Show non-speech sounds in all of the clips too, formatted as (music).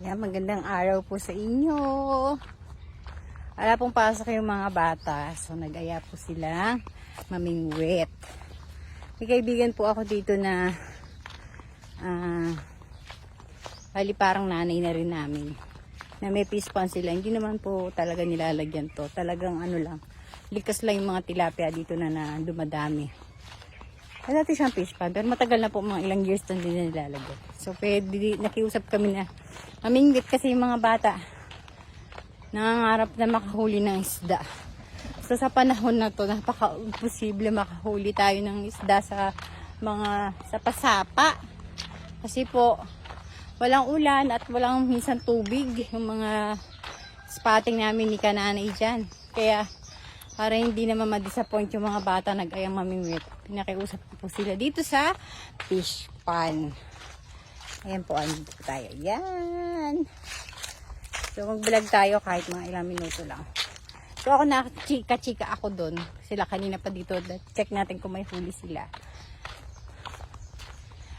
Yan, magandang araw po sa inyo. Wala pong pasok yung mga bata. So, nag-aya po sila mamingwit. May kaibigan po ako dito na ah, bali parang nanay na rin namin. Na may fish pond sila. Hindi naman po talaga nilalagyan to. Talagang ano lang. Likas lang yung mga tilapia dito na, na dumadami. Ay, dati siyang fish pond, pero matagal na po, mga ilang years na din nilalagay. So, pwede, nakiusap kami na mamingwit kasi yung mga bata nangangarap na makahuli ng isda. So, sa panahon na to, napaka-imposible makahuli tayo ng isda sa mga sa pasapa. Kasi po, walang ulan at walang minsan tubig yung mga spotting namin ni Kananay dyan. Kaya, para hindi naman ma-disappoint yung mga bata nag-ayang mamimit. Pinakiusap ko po sila dito sa fish pond. Ayan po, andito po tayo. Yan. So, mag-vlog tayo kahit mga ilang minuto lang. So, ako na chika-chika ako doon. Sila kanina pa dito. Check natin kung may huli sila.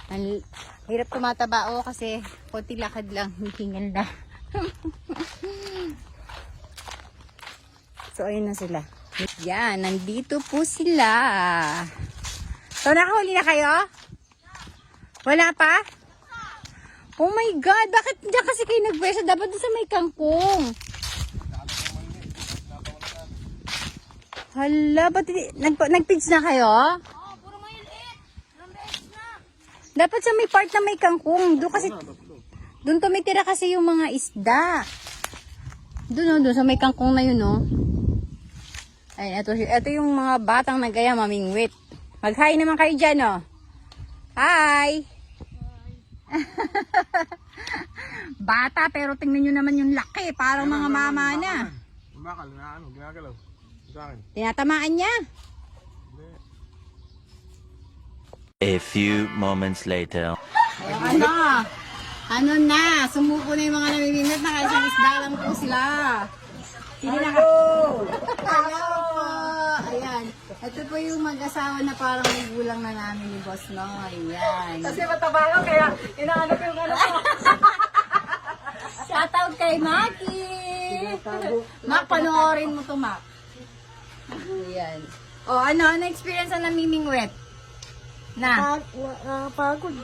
Ang hirap tumataba ako kasi konti lakad lang. Hihingal na. (laughs) so, ayun na sila. Yan, nandito po sila. So, nakahuli na kayo? Wala pa? Oh my God, bakit diyan kasi kayo nagpwesto? Dapat doon sa may kangkong. Hala, ba't hindi- nag, nag-pitch na kayo? Dapat sa may part na may kangkong. Doon kasi, doon tumitira kasi yung mga isda. Doon o, doon sa may kangkong na yun o. Ay, ito, ito yung mga batang nagaya mamingwit. Mag-hi naman kayo dyan o. Hi! (laughs) Bata pero tingnan nyo naman yung laki. Parang mga mama na. Bakal na ano, ginagalaw. Sa akin. Tinatamaan niya. A few moments later. Ayun, ano? Ano na? Sumuko na yung mga namimingit na kaya isang isda lang po sila. Hindi na Hello! Hello po! Ayan. Ito po yung mag-asawa na parang may gulang na namin ni Boss Noy. Ayan. Kasi mataba lang, kaya inaano ko yung ano ko. (laughs) Shoutout kay Maki! Mak, panoorin mo to, Mak. Ayan. O, ano? Ano experience na namimingwet? Na? Nakapagod.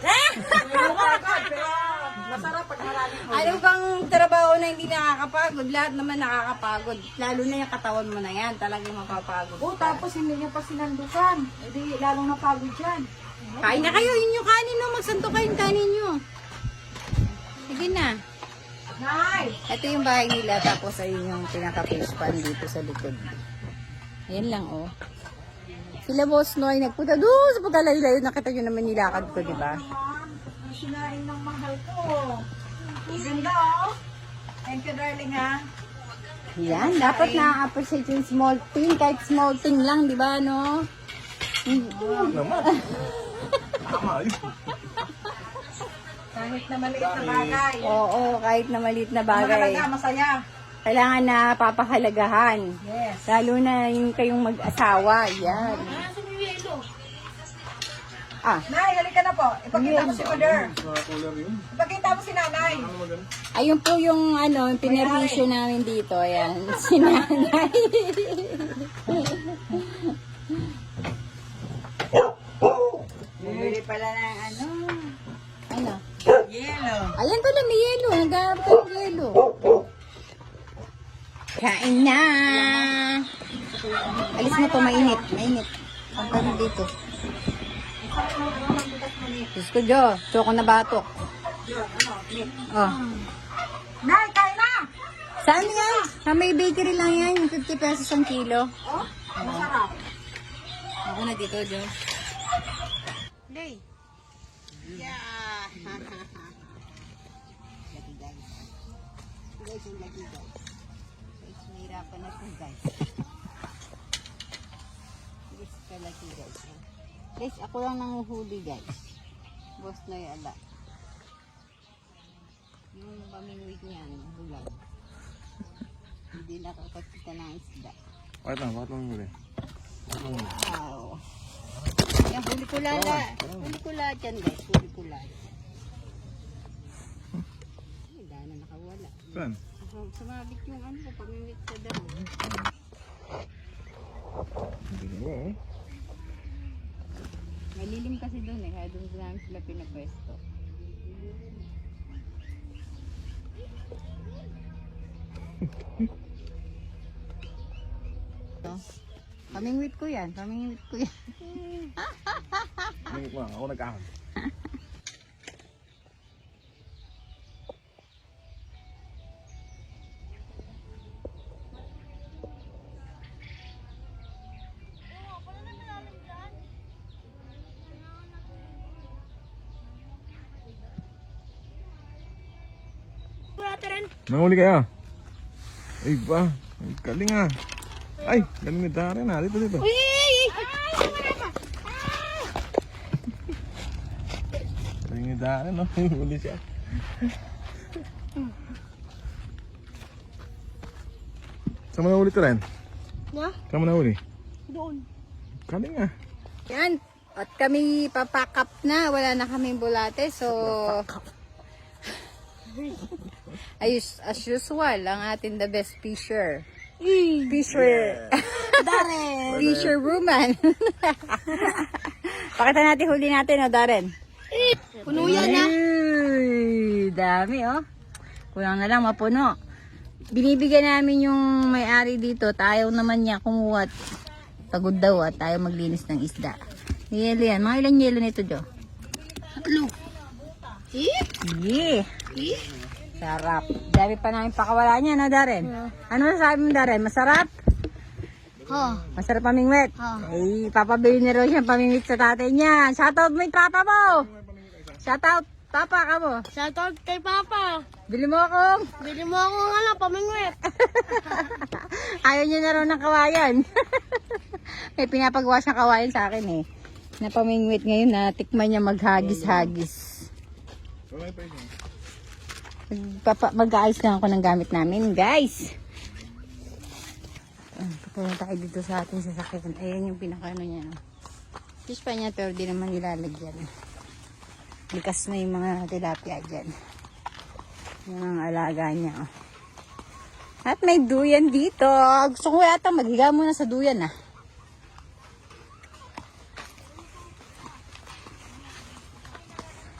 Masarap pag maraming Ano bang trabaho na hindi nakakapagod? Lahat naman nakakapagod. Lalo na yung katawan mo na yan. Talagang mapapagod. Oh, tapos hindi niya pa sinandukan. Hindi lalong napagod yan. Kain na kayo. Yun yung kanin no. Magsanto kayong kanin nyo. Sige na. Nay! Ito yung bahay nila. Tapos ayun yung pinaka-fish pan dito sa likod. Ayan lang oh. Sila boss Noy nagpunta doon sa pagkalayo-layo. Nakita nyo naman nilakad ko, di ba? Sinain ng mahal ko. Ganda oh. Thank you darling ha. Yan, dapat na-appreciate yung small thing. Kahit small thing lang, di ba, no? Tama yun. Kahit na maliit na bagay. Oo, kahit na maliit na bagay. Mahalaga, masaya. Kailangan na papahalagahan. Yes. Lalo na yung kayong mag-asawa. Yan. Ah, Nay, halika na po. Ipakita mo si Mother. Ipakita mo si Nanay. Ano ayun po yung ano, pinervisyo namin dito. Ayan, (laughs) si nanay. Bumili pala ng ano. ano? Yellow. Ayan pala, may yelo. Nagharap ka ng yelo. Kain na! Alis mo to, mainit. Mainit. Ang dito. Diyos ko, Jo. Choco na batok. Oh. Nay, kain na! Saan yan? Sa may bakery lang yan. Yung 50 pesos ang kilo. Oh, masarap. Ako na dito, Jo. Lay. Yeah. (laughs) Guys. Guys, yung lagi guys. Guys, mahirapan na po guys. Guys, kalaki guys. Guys, ako lang nanguhuli guys. Boss na yung ala. Yung pamingwit niyan, bulag. Hindi nakakakita ng isda. Bakit lang, bakit lang huli? Wow. Yan, huli ko lala. Huli ko lahat yan, guys. Huli ko. Ay, dahil na naka Saan? Sumabit yung ano pamimit sa damo. Hindi na ba oh? Malilim kasi doon eh, kaya doon namin sila pinapwesto. Ito. Pamingwit ko yan, pamingwit ko yan. Nangit mo lang, ako nag-ahon. Nahuli kaya? Ay ba? Ay, galing ah. Ay, galing ni Darren ah. Dito, dito. Galing ni Darren (laughs) no? Huli siya. Saan mo nahuli to rin? Na? Saan mo nahuli? Doon. Galing ah. Yan. At kami papakap na. Wala na kaming bulate. So, (laughs) ayos, as usual, ang atin the best fisher. Fisher. Darren. (laughs) Fisher woman. (laughs) Pakita natin huli natin, o Darren. Puno yan ah. Ay, dami, oh. Kulang na lang, mapuno. Binibigyan namin yung may-ari dito. Tayo naman niya kumuha at pagod daw at tayo maglinis ng isda. Yelo yan. Mga ilang yelo nito, Jo? Tatlo. Eh? Yeah. Sarap. Dami pa namin pakawala niya, no, Darren? Ano sabi mo, Darren? Masarap? Ha. Masarap pamingwit. Ha. Ay, papabili ni Rose yung pamingwit sa tatay niya. Shoutout mo yung papa mo. Shoutout, papa ka mo. Shoutout kay Papa. Bili mo akong. Bili mo ako ng ano, pamingwit. (laughs) Ayaw niya na raw ng kawayan. (laughs) May pinapagawa siyang kawayan sa akin eh. Na pamingwit ngayon na tikman niya maghagis-hagis. Wala pa isa. Mag-aayos lang ako ng gamit namin, guys. Papunta tayo dito sa ating sasakyan. Ayan yung pinaka-ano niya. Fish pa niya pero di naman nilalagyan. Likas na yung mga tilapia dyan. Yung ang alaga niya. Oh. At may duyan dito. Gusto ko yata maghiga muna sa duyan ah.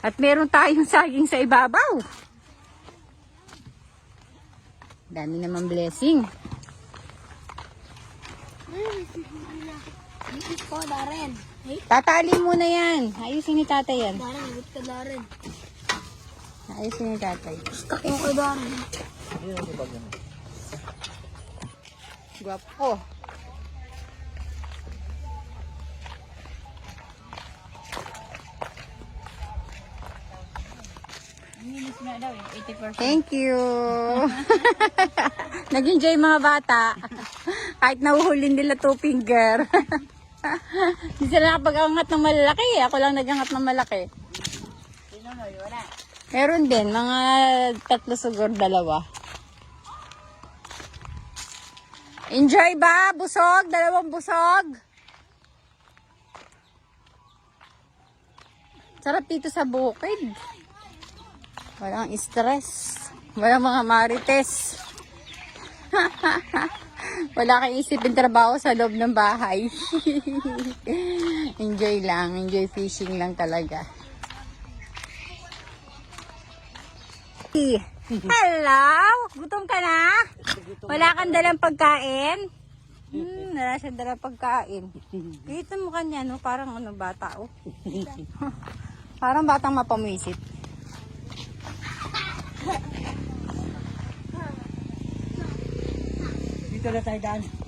At meron tayong saging sa ibabaw. Dami naman blessing. Higit ko, Darren. Tatali muna yan. Ayusin ni tatay yan. Darren, higit ka, Darren. Ayusin ni tatay. Kakin ko, Darren. Guwapo. Thank you. (laughs) Nag-enjoy mga bata. Kahit nahuhulin nila two finger. (laughs) Hindi sila nakapag-angat ng malalaki. Ako lang nag-angat ng malaki. Meron din, mga tatlo siguro dalawa. Enjoy ba? Busog? Dalawang busog? Sarap dito sa bukid. Walang stress. Walang mga marites. (laughs) Wala kang isipin trabaho sa loob ng bahay. (laughs) enjoy lang. Enjoy fishing lang talaga. Hello? Gutom ka na? Wala kang dalang pagkain? Hmm, wala siyang dalang pagkain. Kita mo kanya, no? Parang ano, bata, oh. (laughs) Parang batang mapamisit. Dito na tayo daan.